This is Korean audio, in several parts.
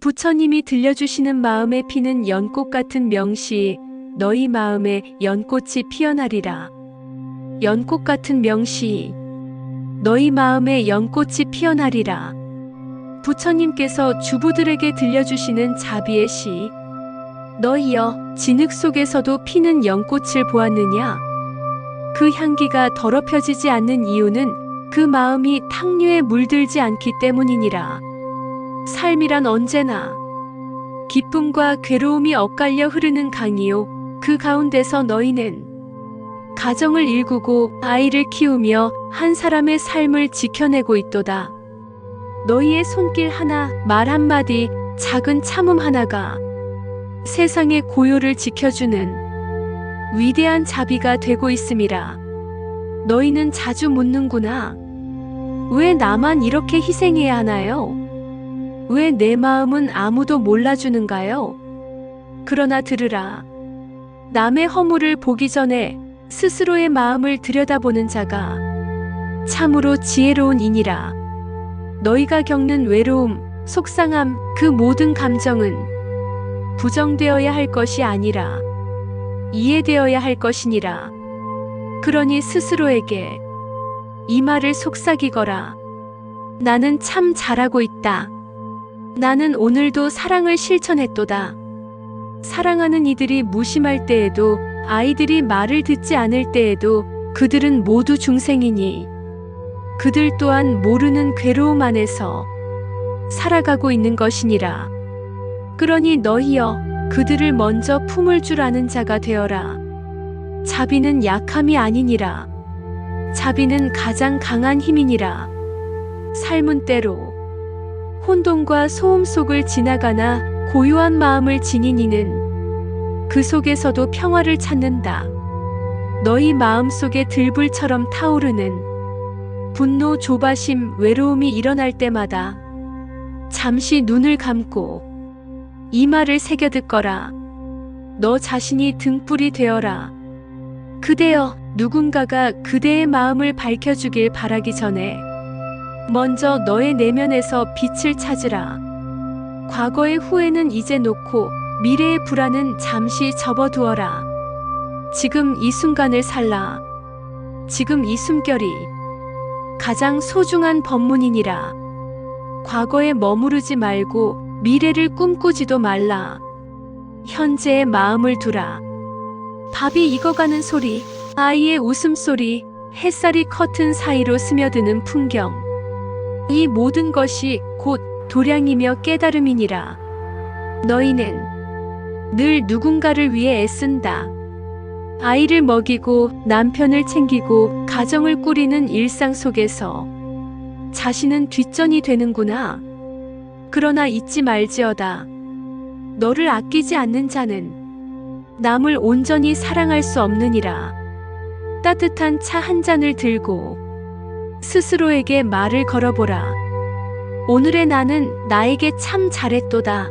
부처님이 들려주시는 마음에 피는 연꽃 같은 명시, 너희 마음에 연꽃이 피어나리라. 연꽃 같은 명시, 너희 마음에 연꽃이 피어나리라. 부처님께서 주부들에게 들려주시는 자비의 시. 너희여, 진흙 속에서도 피는 연꽃을 보았느냐? 그 향기가 더럽혀지지 않는 이유는 그 마음이 탕류에 물들지 않기 때문이니라. 삶이란 언제나 기쁨과 괴로움이 엇갈려 흐르는 강이요. 그 가운데서 너희는 가정을 일구고 아이를 키우며 한 사람의 삶을 지켜내고 있도다. 너희의 손길 하나, 말 한마디, 작은 참음 하나가 세상의 고요를 지켜주는 위대한 자비가 되고 있음이라. 너희는 자주 묻는구나. 왜 나만 이렇게 희생해야 하나요? 왜 내 마음은 아무도 몰라주는가요? 그러나 들으라. 남의 허물을 보기 전에 스스로의 마음을 들여다보는 자가 참으로 지혜로운 이니라. 너희가 겪는 외로움, 속상함, 그 모든 감정은 부정되어야 할 것이 아니라 이해되어야 할 것이니라. 그러니 스스로에게 이 말을 속삭이거라. 나는 참 잘하고 있다. 나는 오늘도 사랑을 실천했도다. 사랑하는 이들이 무심할 때에도 아이들이 말을 듣지 않을 때에도 그들은 모두 중생이니 그들 또한 모르는 괴로움 안에서 살아가고 있는 것이니라. 그러니 너희여 그들을 먼저 품을 줄 아는 자가 되어라. 자비는 약함이 아니니라. 자비는 가장 강한 힘이니라. 삶은 때로 혼돈과 소음 속을 지나가나 고요한 마음을 지닌 이는 그 속에서도 평화를 찾는다. 너희 마음 속에 들불처럼 타오르는 분노, 조바심, 외로움이 일어날 때마다 잠시 눈을 감고 이 말을 새겨 듣거라. 너 자신이 등불이 되어라. 그대여 누군가가 그대의 마음을 밝혀주길 바라기 전에 먼저 너의 내면에서 빛을 찾으라. 과거의 후회는 이제 놓고 미래의 불안은 잠시 접어두어라. 지금 이 순간을 살라. 지금 이 숨결이 가장 소중한 법문이니라. 과거에 머무르지 말고 미래를 꿈꾸지도 말라. 현재의 마음을 두라. 밥이 익어가는 소리, 아이의 웃음소리, 햇살이 커튼 사이로 스며드는 풍경. 이 모든 것이 곧 도량이며 깨달음이니라. 너희는 늘 누군가를 위해 애쓴다. 아이를 먹이고 남편을 챙기고 가정을 꾸리는 일상 속에서 자신은 뒷전이 되는구나. 그러나 잊지 말지어다. 너를 아끼지 않는 자는 남을 온전히 사랑할 수 없느니라. 따뜻한 차 한 잔을 들고 스스로에게 말을 걸어보라. 오늘의 나는 나에게 참 잘했도다.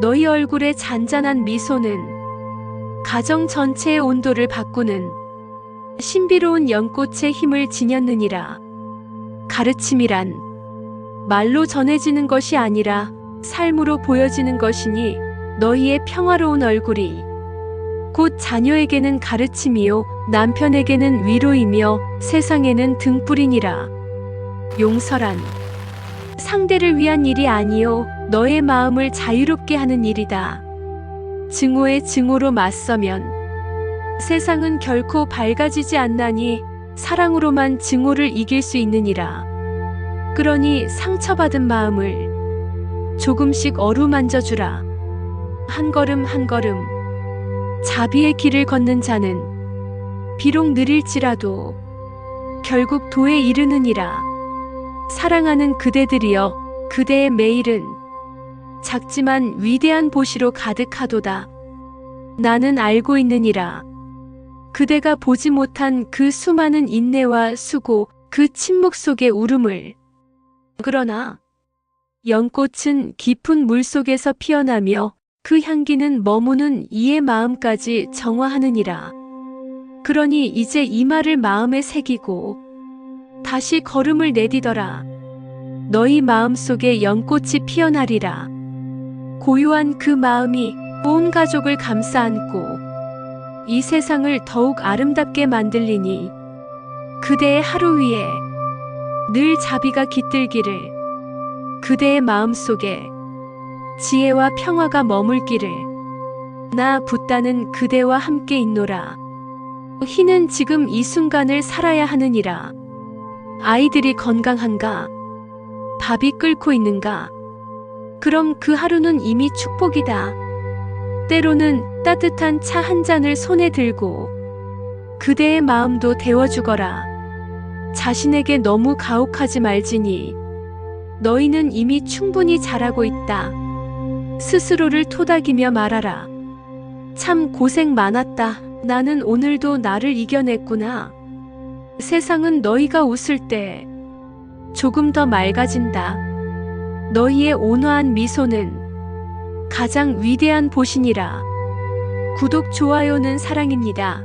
너희 얼굴의 잔잔한 미소는 가정 전체의 온도를 바꾸는 신비로운 연꽃의 힘을 지녔느니라. 가르침이란 말로 전해지는 것이 아니라 삶으로 보여지는 것이니 너희의 평화로운 얼굴이 곧 자녀에게는 가르침이요 남편에게는 위로이며 세상에는 등불이니라. 용서란 상대를 위한 일이 아니요 너의 마음을 자유롭게 하는 일이다. 증오의 증오로 맞서면 세상은 결코 밝아지지 않나니 사랑으로만 증오를 이길 수 있느니라. 그러니 상처받은 마음을 조금씩 어루만져 주라. 한 걸음 한 걸음 자비의 길을 걷는 자는 비록 느릴지라도 결국 도에 이르느니라. 사랑하는 그대들이여 그대의 매일은 작지만 위대한 보시로 가득하도다. 나는 알고 있느니라. 그대가 보지 못한 그 수많은 인내와 수고, 그 침묵 속의 울음을. 그러나 연꽃은 깊은 물 속에서 피어나며 그 향기는 머무는 이의 마음까지 정화하느니라. 그러니 이제 이 말을 마음에 새기고 다시 걸음을 내디더라. 너희 마음 속에 연꽃이 피어나리라. 고요한 그 마음이 온 가족을 감싸 안고 이 세상을 더욱 아름답게 만들리니 그대의 하루 위에 늘 자비가 깃들기를 그대의 마음 속에 지혜와 평화가 머물기를 나 붓다는 그대와 함께 있노라. 희는 지금 이 순간을 살아야 하느니라. 아이들이 건강한가? 밥이 끓고 있는가? 그럼 그 하루는 이미 축복이다. 때로는 따뜻한 차 한 잔을 손에 들고 그대의 마음도 데워주거라. 자신에게 너무 가혹하지 말지니 너희는 이미 충분히 잘하고 있다. 스스로를 토닥이며 말하라. 참 고생 많았다. 나는 오늘도 나를 이겨냈구나. 세상은 너희가 웃을 때 조금 더 맑아진다. 너희의 온화한 미소는 가장 위대한 보신이라. 구독, 좋아요는 사랑입니다.